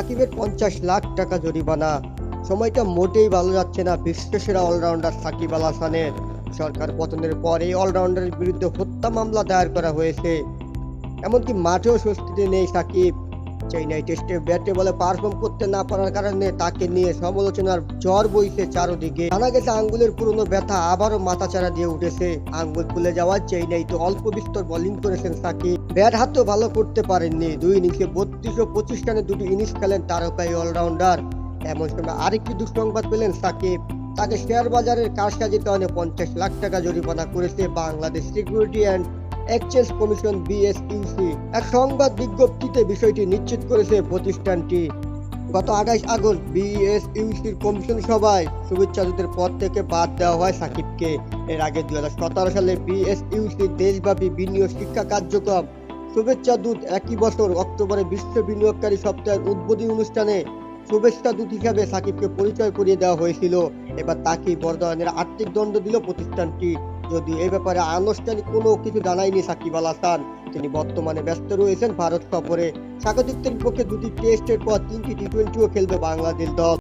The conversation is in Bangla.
সাকিবের পঞ্চাশ লাখ টাকা জরিমানা। সময়টা মোটেই ভালো যাচ্ছে না বিশ্বসেরা অলরাউন্ডার সাকিব আল হাসানের। সরকার পতনের পর এই অলরাউন্ডারের বিরুদ্ধে হত্যা মামলা দায়ের করা হয়েছে। এমনকি মাঠেও স্বস্তিতে নেই সাকিব। চেন্নাই টেস্টে ব্যাটে বলে পারফর্ম করতে না পারার কারণে তাকে নিয়ে সমালোচনার জ্বর বইছে চারদিকে। জানা গেছে আঙ্গুলের পুরনো ব্যথা আবারও মাথাচাড়া দিয়ে উঠেছে। আঙ্গুল খুলে যাওয়ার চেন্নাই তো অল্প বিস্তর বোলিং করেছেন সাকিব। ব্যাট হাতও ভালো করতে পারেননি। দুই ইনিংসে বত্রিশ ও পঁচিশ রানে দুটি ইনিংস খেলেন তারকাই অলরাউন্ডার এমন সময় আরেকটি দুঃসংবাদ পেলেন সাকিব। তাকে শেয়ার বাজারের কারসাজিতে অনেক পঞ্চাশ লাখ টাকা জরিমানা করেছে Bangladesh security and exchange commission BSEC এক সংবাদ বিজ্ঞপ্তিতে বিষয়টি নিশ্চিত করেছে প্রতিষ্ঠানটি। গত আঠাইশ আগস্ট বিএসইউসির কমিশন সভায় শুভেচ্ছা দূতের পদ থেকে বাদ দেওয়া হয় সাকিবকে। এর আগে দুই হাজার সতেরো সালে বিএসইউসি দেশব্যাপী বিনিয়োগ শিক্ষা কার্যক্রম। শুভেচ্ছা দূত একই বছর অক্টোবরে বিশ্ব বিনিয়োগকারী সপ্তাহের উদ্বোধনী অনুষ্ঠানে শুভেচ্ছা দূত হিসাবে সাকিবকে পরিচয় করিয়ে দেওয়া হয়েছিল। এবার তাকে বড় ধরনের আর্থিক দণ্ড দিল প্রতিষ্ঠানটি। যদি এ ব্যাপারে আনুষ্ঠানিক কোনো কিছু জানায়নি সাকিব আল হাসান। তিনি বর্তমানে ব্যস্ত রয়েছেন ভারত সফরে। স্বাগতিকদের বিপক্ষে দুটি টেস্টের পর তিনটি টি টোয়েন্টিও খেলবে বাংলাদেশ দল।